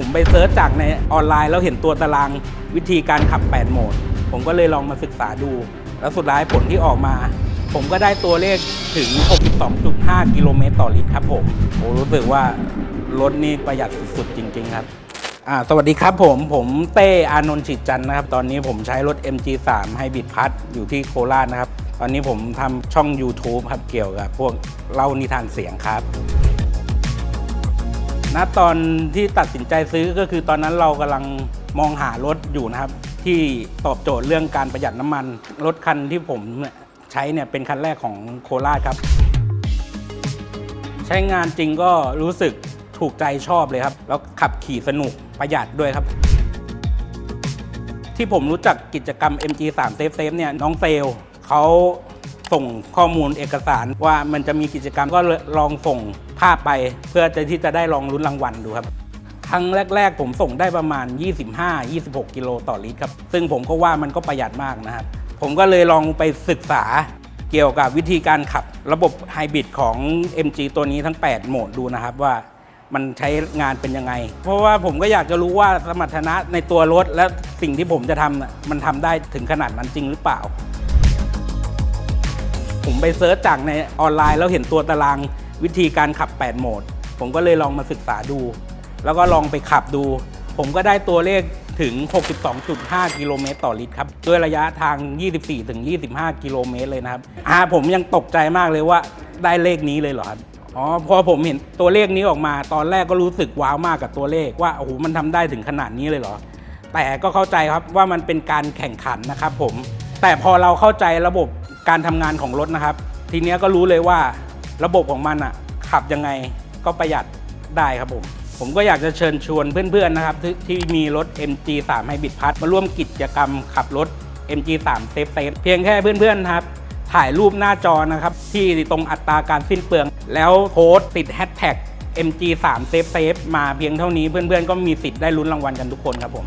ผมไปเซิร์ชจากในออนไลน์แล้วเห็นตัวตารางวิธีการขับ 8 โหมด ผมก็เลยลองมาศึกษาดู แล้วสุดท้ายผลที่ออกมา ผมก็ได้ตัวเลขถึง 62.5 กิโลเมตรต่อลิตรครับผมโอ้รู้สึกว่ารถนี่ประหยัดสุดๆ จริง ๆ ครับอ่าสวัสดีครับผมผมเต้อานนท์ฉิดจันนะครับ ตอนนี้ผมใช้รถ MG3 ให้บิดพัดอยู่ที่โคราชนะครับ ตอนนี้ผมทำช่อง YouTube ครับเกี่ยวกับพวกเล่านิทานเสียงครับ ณตอนที่ตัดสินใจซื้อก็คือตอนนั้นเรากำลังมองหารถอยู่นะครับ ที่ตอบโจทย์เรื่องการประหยัดน้ำมัน รถคันที่ผมใช้เนี่ยเป็นคันแรกของโคราชครับ ใช้งานจริงก็รู้สึกถูกใจชอบเลยครับ แล้วขับขี่สนุกประหยัดด้วยครับ ที่ผมรู้จักกิจกรรม MG3 Safe Safe เนี่ยน้องเซลเขา ส่งข้อมูลเอกสารว่ามันจะมีกิจกรรมก็ลองส่งภาพไป เพื่อจะที่จะได้ลองลุ้นรางวัลดูครับครั้งแรก ๆ ผมส่งได้ประมาณ 25-26 กิโลต่อลิตรครับ ซึ่งผมก็ว่ามันก็ประหยัดมากนะครับ ผมก็เลยลองไปศึกษาเกี่ยวกับวิธีการขับระบบไฮบริดของ MG ตัวนี้ทั้ง 8 โหมดดูนะครับว่ามันใช้งานเป็นยังไง เพราะว่าผมก็อยากจะรู้ว่าสมรรถนะในตัวรถ และสิ่งที่ผมจะทำมันทำได้ถึงขนาดนั้นจริงหรือเปล่า ผมไปเซิร์ชจากในออนไลน์ แล้วเห็นตัวตารางวิธีการขับ 8 โหมด ผมก็เลยลองมาศึกษาดู แล้วก็ลองไปขับดู ผมก็ได้ตัวเลขถึง 62.5 กิโลเมตรต่อลิตรครับด้วยระยะทาง 24-25 กิโลเมตรเลยนะครับอ่าผมยังตกใจมากเลยว่าได้เลขนี้เลยเหรอครับอ๋อพอผมเห็นตัวเลขนี้ออกมา ตอนแรกก็รู้สึกว้าวมากกับตัวเลขว่าโอ้โหมันทำได้ถึงขนาดนี้เลยเหรอ แต่ก็เข้าใจครับว่ามันเป็นการแข่งขันนะครับผมแต่พอเราเข้าใจระบบ การทำงานของรถนะครับ ทีเนี้ยก็รู้เลยว่าระบบของมันอะขับยังไงก็ประหยัดได้ครับผม ผมก็อยากจะเชิญชวนเพื่อนๆนะครับที่ที่มีรถ MG3 ให้บิดพัดมาร่วมกิจกรรมขับรถ MG3 Safe Safe เพียงแค่เพื่อนๆนะครับ ถ่ายรูปหน้าจอนะครับ ที่ตรงอัตราการสิ้นเปลือง แล้วโพสต์ติดแฮชแท็ก MG3 Safe Safe มาเพียงเท่านี้เพื่อนๆก็มีสิทธิ์ได้ลุ้นรางวัลกันทุกคนครับผม